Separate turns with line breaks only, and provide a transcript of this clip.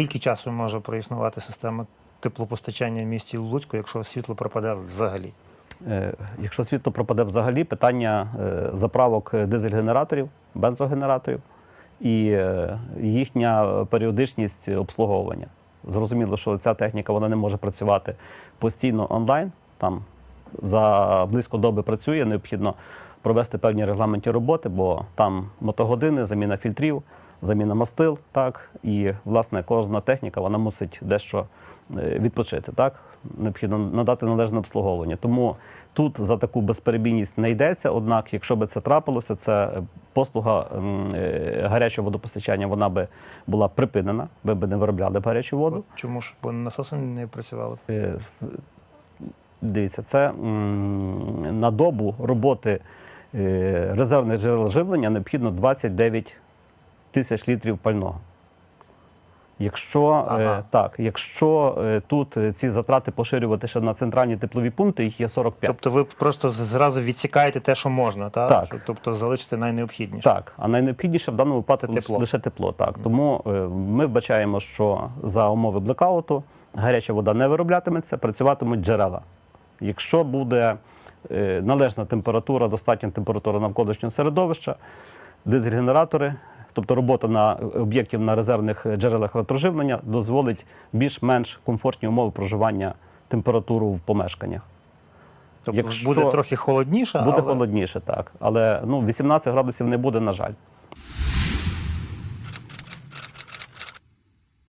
Скільки часу може проіснувати система теплопостачання в місті Луцьку, якщо світло пропаде взагалі?
Е, Якщо світло пропаде взагалі, питання е, заправок дизель-генераторів, бензогенераторів і е, їхня періодичність обслуговування. Зрозуміло, що ця техніка вона не може працювати постійно онлайн. Там за близько доби працює, необхідно провести певні регламентні роботи, бо там мотогодини, заміна фільтрів, заміна мастил, так і власне кожна техніка вона мусить дещо е, відпочити. Так необхідно надати належне обслуговування. Тому тут за таку безперебійність не йдеться. Однак, якщо би це трапилося, це е, послуга е, гарячого водопостачання вона би була припинена, ви б не виробляли б гарячу воду.
Чому ж бо насоси не працювали?
Дивіться, це на добу роботи резервних джерел живлення необхідно 29 тисяч літрів пального. Якщо, е, так, якщо е, тут е, ці затрати поширювати ще на центральні теплові пункти, їх є 45.
Тобто ви просто зразу відсікаєте те, що можна, та?
Так.
Тобто залишите найнеобхідніше.
Так, а найнеобхідніше в даному випадку
Це тепло.
лише тепло. Так. Тому е, ми вбачаємо, що за умови блекауту гаряча вода не вироблятиметься, працюватимуть джерела. Якщо буде е, належна температура, достатня температура навколишнього середовища, дизель-генератори, тобто робота на об'єктів на резервних джерелах електроживлення, дозволить більш-менш комфортні умови проживання температуру в помешканнях.
Тобто
Якщо-
буде трохи холодніше,
Буде
але...
холодніше, так. Але ну, 18 градусів не буде, на жаль.